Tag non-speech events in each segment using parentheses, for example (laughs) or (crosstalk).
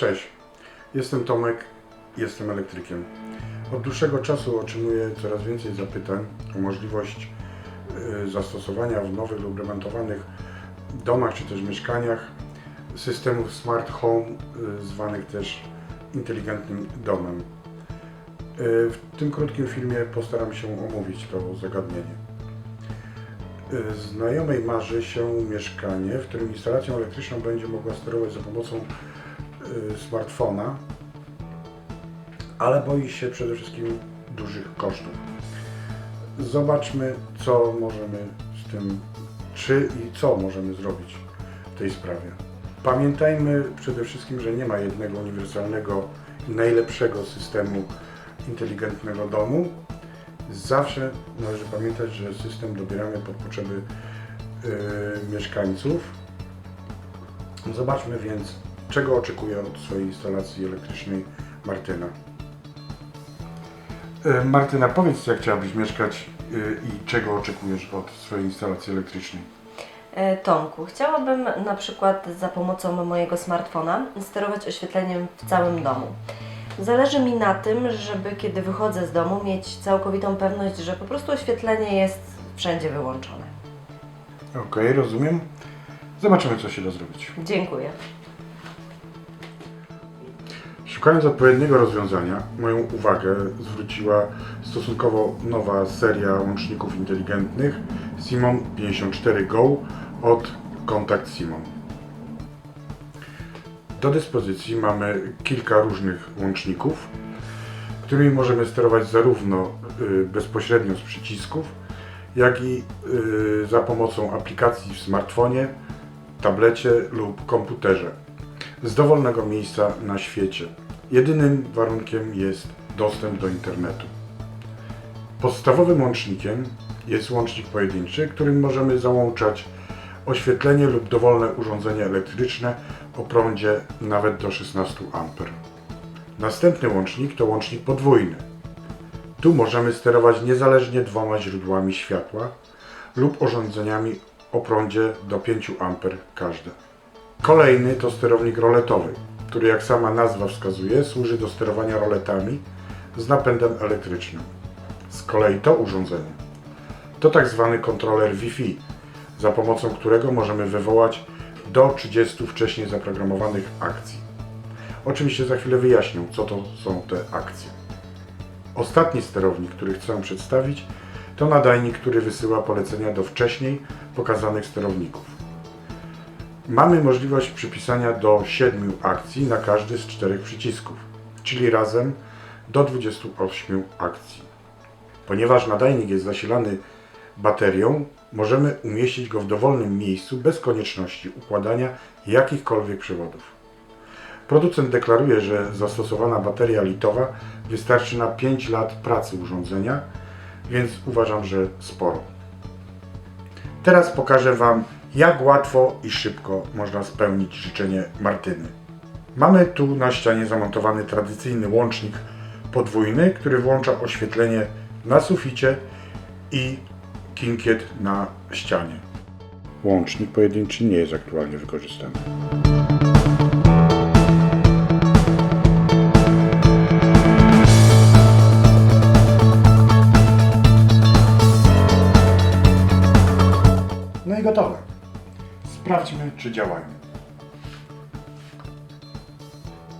Cześć, jestem Tomek, jestem elektrykiem. Od dłuższego czasu otrzymuję coraz więcej zapytań o możliwość y, zastosowania w nowych lub remontowanych domach czy też mieszkaniach systemów smart home, y, zwanych też inteligentnym domem. Y, W tym krótkim filmie postaram się omówić to zagadnienie. Znajomej marzy się mieszkanie, w którym instalacją elektryczną będzie mogła sterować za pomocą smartfona, ale boi się przede wszystkim dużych kosztów. Zobaczmy, co możemy z tym, czy i co możemy zrobić w tej sprawie. Pamiętajmy przede wszystkim, że nie ma jednego uniwersalnego i najlepszego systemu inteligentnego domu. Zawsze należy pamiętać, że system dobieramy pod potrzeby y, mieszkańców. Zobaczmy więc, czego oczekuje od swojej instalacji elektrycznej Martyna. E, Martyna, powiedz, jak chciałabyś mieszkać y, i czego oczekujesz od swojej instalacji elektrycznej? E, Tomku, chciałabym na przykład za pomocą mojego smartfona sterować oświetleniem w całym domu. Zależy mi na tym, żeby kiedy wychodzę z domu mieć całkowitą pewność, że po prostu oświetlenie jest wszędzie wyłączone. Okej, rozumiem. Zobaczymy, co się da zrobić. Dziękuję. Szukając odpowiedniego rozwiązania, moją uwagę zwróciła stosunkowo nowa seria łączników inteligentnych Simon 54 Go od Contact Simon. Do dyspozycji mamy kilka różnych łączników, którymi możemy sterować zarówno y, bezpośrednio z przycisków, jak i y, za pomocą aplikacji w smartfonie, tablecie lub komputerze z dowolnego miejsca na świecie. Jedynym warunkiem jest dostęp do internetu. Podstawowym łącznikiem jest łącznik pojedynczy, którym możemy załączać oświetlenie lub dowolne urządzenie elektryczne o prądzie nawet do 16 A. Następny łącznik to łącznik podwójny. Tu możemy sterować niezależnie dwoma źródłami światła lub urządzeniami o prądzie do 5 A każde. Kolejny to sterownik roletowy, który jak sama nazwa wskazuje służy do sterowania roletami z napędem elektrycznym. Z kolei to urządzenie to tak zwany kontroler Wi-Fi, za pomocą którego możemy wywołać do 30 wcześniej zaprogramowanych akcji. Oczywiście za chwilę wyjaśnię, co to są te akcje. Ostatni sterownik, który chcę przedstawić, to nadajnik, który wysyła polecenia do wcześniej pokazanych sterowników. Mamy możliwość przypisania do 7 akcji na każdy z czterech przycisków, czyli razem do 28 akcji. Ponieważ nadajnik jest zasilany baterią, możemy umieścić go w dowolnym miejscu bez konieczności układania jakichkolwiek przewodów. Producent deklaruje, że zastosowana bateria litowa wystarczy na 5 lat pracy urządzenia, więc uważam, że sporo. Teraz pokażę Wam, jak łatwo i szybko można spełnić życzenie Martyny. Mamy tu na ścianie zamontowany tradycyjny łącznik podwójny, który włącza oświetlenie na suficie i kinkiet na ścianie. Łącznik pojedynczy nie jest aktualnie wykorzystany. No i gotowe. Sprawdźmy, czy działają.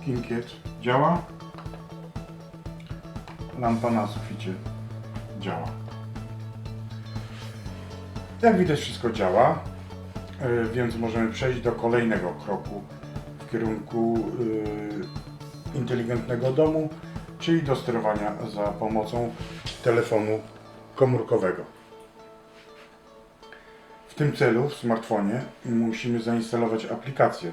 Kinkiet działa. Lampa na suficie działa. Jak widać wszystko działa, y, więc możemy przejść do kolejnego kroku w kierunku y, inteligentnego domu, czyli do sterowania za pomocą telefonu komórkowego. W tym celu w smartfonie musimy zainstalować aplikację,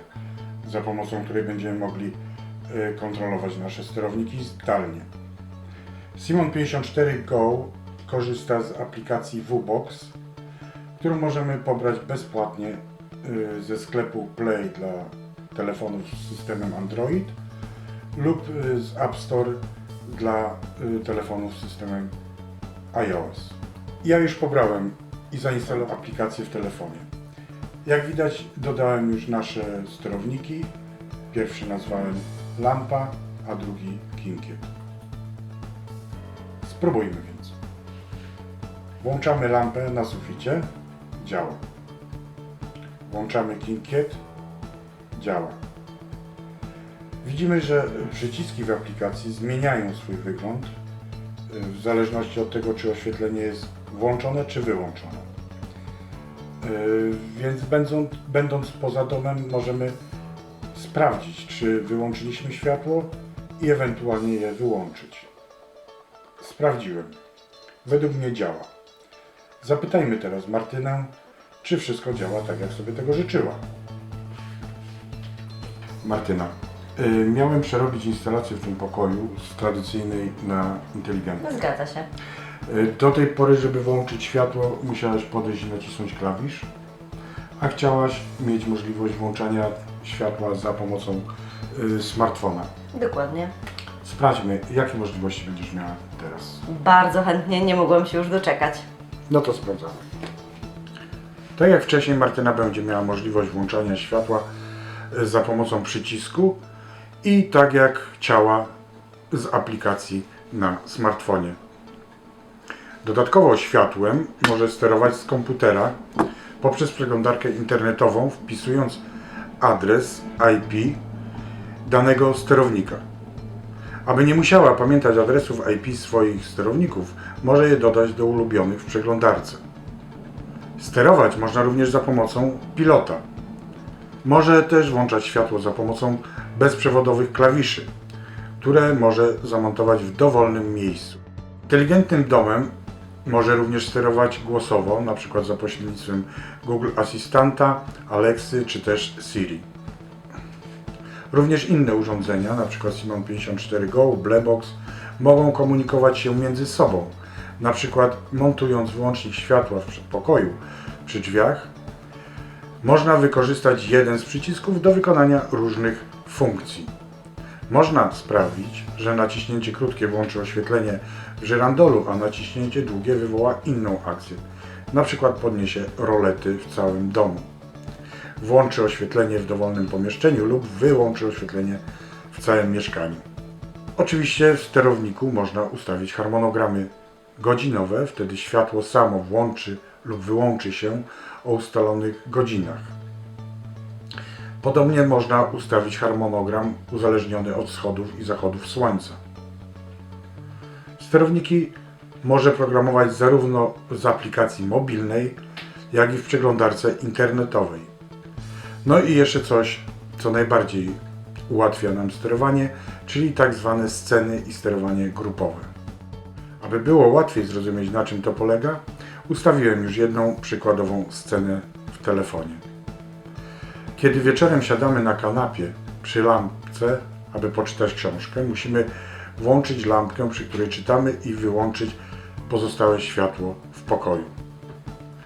za pomocą której będziemy mogli y, kontrolować nasze sterowniki zdalnie. Simon 54 Go korzysta z aplikacji VBox, którą możemy pobrać bezpłatnie y, ze sklepu Play dla telefonów z systemem Android lub y, z App Store dla telefonów z systemem iOS. Ja już pobrałem i zainstalowałem aplikację w telefonie. Jak widać dodałem już nasze sterowniki Pierwszy nazwałem lampa, a drugi kinkiet. Spróbujmy więc. Włączamy lampę na suficie. Działa. Włączamy kinkiet. Działa. Widzimy, że przyciski w aplikacji zmieniają swój wygląd w zależności od tego, czy oświetlenie jest włączone czy wyłączone. Y, Więc będąc, będąc poza domem możemy sprawdzić, czy wyłączyliśmy światło i ewentualnie je wyłączyć. Sprawdziłem. Według mnie działa. Zapytajmy teraz Martynę, czy wszystko działa tak, jak sobie tego życzyła. Martyna, y, miałem przerobić instalację w tym pokoju z tradycyjnej na inteligentną. No, zgadza się. Y, Do tej pory, żeby włączyć światło, musiałaś podejść i nacisnąć klawisz, a chciałaś mieć możliwość włączania światła za pomocą y, smartfona. Dokładnie. Sprawdźmy, jakie możliwości będziesz miała teraz. Bardzo chętnie, nie mogłam się już doczekać. No to sprawdzamy. Tak jak wcześniej, Martyna będzie miała możliwość włączania światła y, za pomocą przycisku i tak jak chciała z aplikacji na smartfonie. Dodatkowo światłem może sterować z komputera poprzez przeglądarkę internetową, wpisując adres IP danego sterownika. Aby nie musiała pamiętać adresów IP swoich sterowników, może je dodać do ulubionych w przeglądarce. Sterować można również za pomocą pilota. Może też włączać światło za pomocą bezprzewodowych klawiszy, które może zamontować w dowolnym miejscu. Inteligentnym domem może również sterować głosowo, np. za pośrednictwem Google Asystanta, Alexy czy też Siri. Również inne urządzenia, np. Simon 54 Go, Blackbox, mogą komunikować się między sobą, np. montując wyłącznik światła w przedpokoju przy drzwiach. Można wykorzystać jeden z przycisków do wykonania różnych funkcji. Można sprawić, że naciśnięcie krótkie włączy oświetlenie w żyrandolu, a naciśnięcie długie wywoła inną akcję, np. podniesie rolety w całym domu włączy oświetlenie w dowolnym pomieszczeniu lub wyłączy oświetlenie w całym mieszkaniu. Oczywiście w sterowniku można ustawić harmonogramy godzinowe, wtedy światło samo włączy lub wyłączy się o ustalonych godzinach. Podobnie można ustawić harmonogram uzależniony od wschodów i zachodów słońca. Sterowniki może programować zarówno z aplikacji mobilnej, jak i w przeglądarce internetowej. No i jeszcze coś, co najbardziej ułatwia nam sterowanie, czyli tak zwane sceny i sterowanie grupowe. Aby było łatwiej zrozumieć na czym to polega, ustawiłem już jedną przykładową scenę w telefonie. Kiedy wieczorem siadamy na kanapie przy lampce, aby poczytać książkę, musimy włączyć lampkę, przy której czytamy i wyłączyć pozostałe światło w pokoju.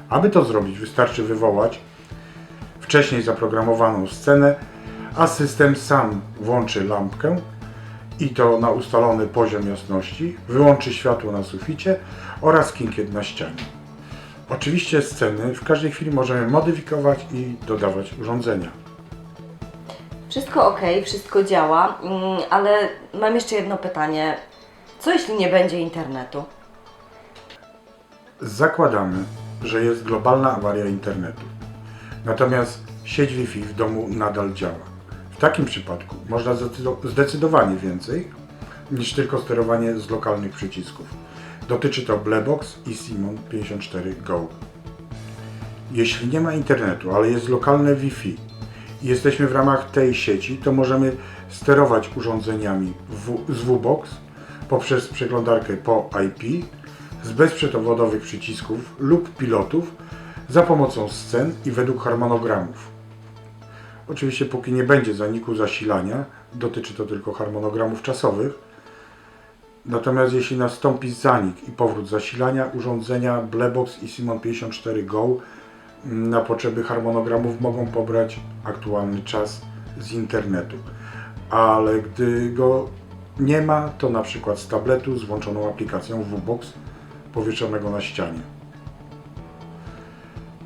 Aby to zrobić, wystarczy wywołać wcześniej zaprogramowaną scenę, a system sam włączy lampkę i to na ustalony poziom jasności, wyłączy światło na suficie oraz kinkiet na ścianie. Oczywiście sceny w każdej chwili możemy modyfikować i dodawać urządzenia. Wszystko ok, wszystko działa, mm, ale mam jeszcze jedno pytanie. Co jeśli nie będzie internetu? Zakładamy, że jest globalna awaria internetu. Natomiast sieć Wi-Fi w domu nadal działa. W takim przypadku można zdecydo- zdecydowanie więcej niż tylko sterowanie z lokalnych przycisków. Dotyczy to Blackbox i Simon 54 Go. Jeśli nie ma internetu, ale jest lokalne Wi-Fi i jesteśmy w ramach tej sieci, to możemy sterować urządzeniami w, z W-Box poprzez przeglądarkę po IP z bezprzewodowych przycisków lub pilotów za pomocą scen i według harmonogramów. Oczywiście póki nie będzie zaniku zasilania, dotyczy to tylko harmonogramów czasowych, natomiast jeśli nastąpi zanik i powrót zasilania, urządzenia Blackbox i Simon 54 Go mm, na potrzeby harmonogramów mogą pobrać aktualny czas z internetu. Ale gdy go nie ma, to na przykład z tabletu z włączoną aplikacją VBox powieszonego na ścianie.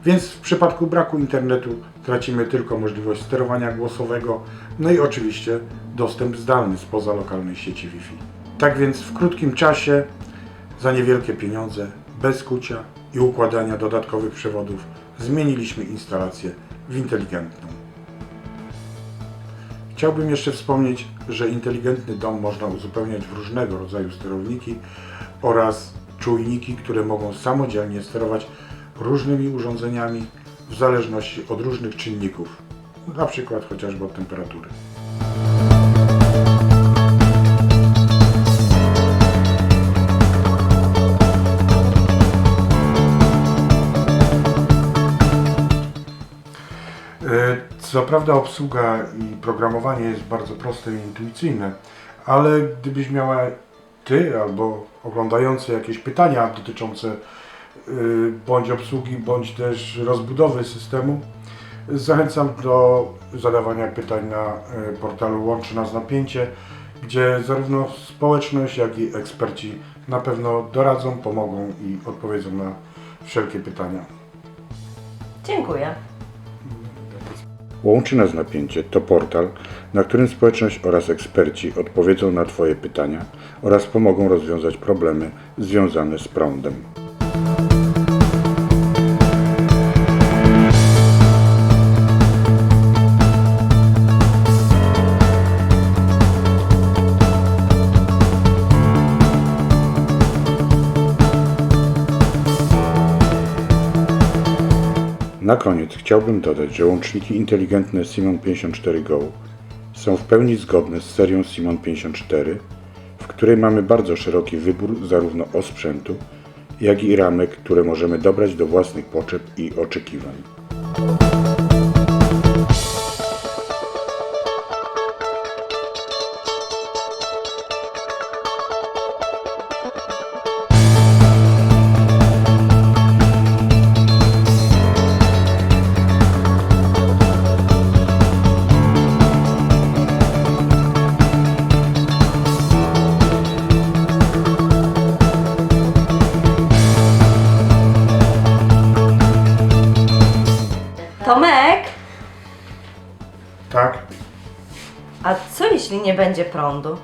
Więc w przypadku braku internetu tracimy tylko możliwość sterowania głosowego, no i oczywiście dostęp zdalny spoza lokalnej sieci Wi-Fi. Tak więc w krótkim czasie, za niewielkie pieniądze, bez kucia i układania dodatkowych przewodów, zmieniliśmy instalację w inteligentną. Chciałbym jeszcze wspomnieć, że inteligentny dom można uzupełniać w różnego rodzaju sterowniki oraz czujniki, które mogą samodzielnie sterować różnymi urządzeniami w zależności od różnych czynników, na przykład chociażby od temperatury. Co prawda obsługa i programowanie jest bardzo proste i intuicyjne, ale gdybyś miała Ty albo oglądający jakieś pytania dotyczące y, bądź obsługi, bądź też rozbudowy systemu, zachęcam do zadawania pytań na y, portalu Łączy Nas Napięcie, gdzie zarówno społeczność, jak i eksperci na pewno doradzą, pomogą i odpowiedzą na wszelkie pytania. Dziękuję. Łączy nas napięcie to portal, na którym społeczność oraz eksperci odpowiedzą na Twoje pytania oraz pomogą rozwiązać problemy związane z prądem. Na koniec chciałbym dodać, że łączniki inteligentne Simon 54 Go są w pełni zgodne z serią Simon 54, w której mamy bardzo szeroki wybór zarówno osprzętu, jak i ramek, które możemy dobrać do własnych potrzeb i oczekiwań. Jeśli nie będzie prądu?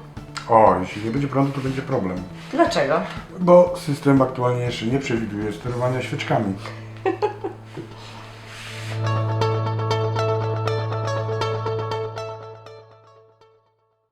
O, jeśli nie będzie prądu, to będzie problem. Dlaczego? Bo system aktualnie jeszcze nie przewiduje sterowania świeczkami. (laughs)